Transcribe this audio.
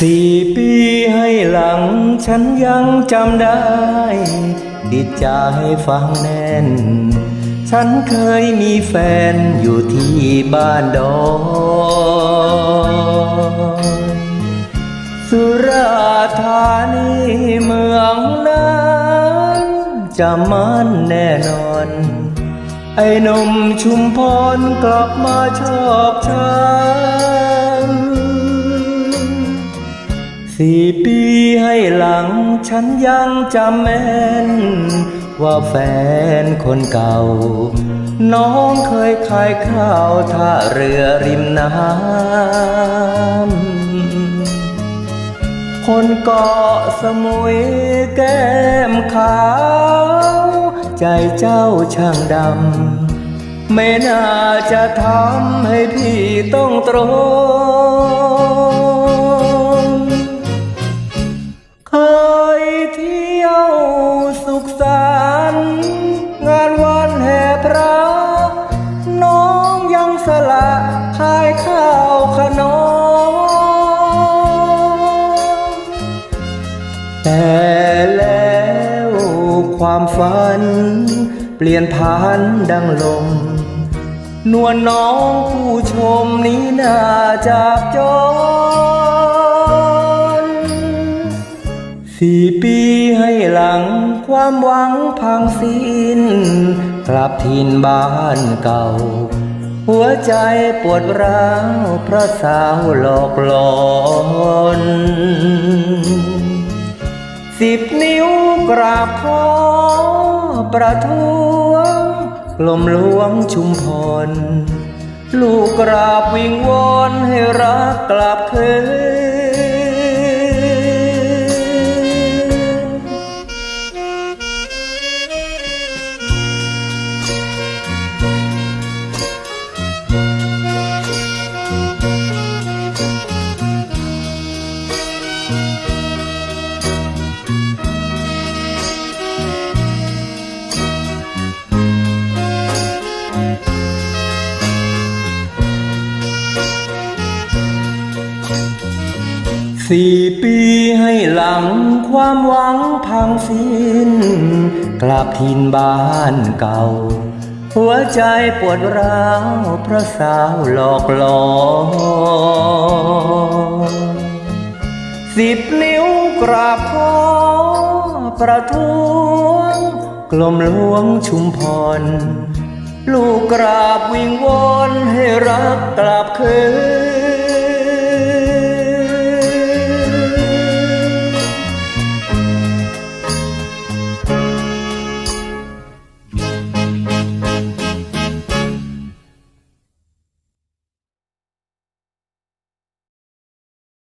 สี่ปีให้หลังฉันยังจำได้ ดิดจาให้ฟังแน่น ฉันเคยมีแฟนอยู่ที่บ้านดอน ธานีเมืองนั้นจะมันแน่นอน ไอ้นมชุมพรกลับมาชอบฉันสี่ปีให้หลังฉันยังจำแม่น ว่าแฟนคนเก่า น้องเคยขายข้าวท่าเรือริมน้ำ คนเกาะสมุยแก้มขาว ใจเจ้าช่างดำ ไม่น่าจะทำให้พี่ต้องตรงเคยเที่ยวสุขสันต์ แต่แล้วความฝัน เปลี่ยนผ่านดังลม นวลน้องผู้ชมนี้น่าจากจนสี่ปีให้หลังความหวังพังสิ้น กลับถิ่นบ้านเก่า หัวใจปวดร้าวเพราะสาวหลอกหลอน สิบนิ้วกราบขอประท้วงกลมหลวงชุมพร ลูกกราบวิงวอนให้รักกลับคืน สี่ปีให้หลังความหวังพังสิ้น กลับถิ่นบ้านเก่า หัวใจปวดร้าวเพราะสาวหลอกหลอนสิบนิ้วกราบขอประท้วง กลมหลวงชุมพร ลูกกราบวิงวอนให้รักกลับคืน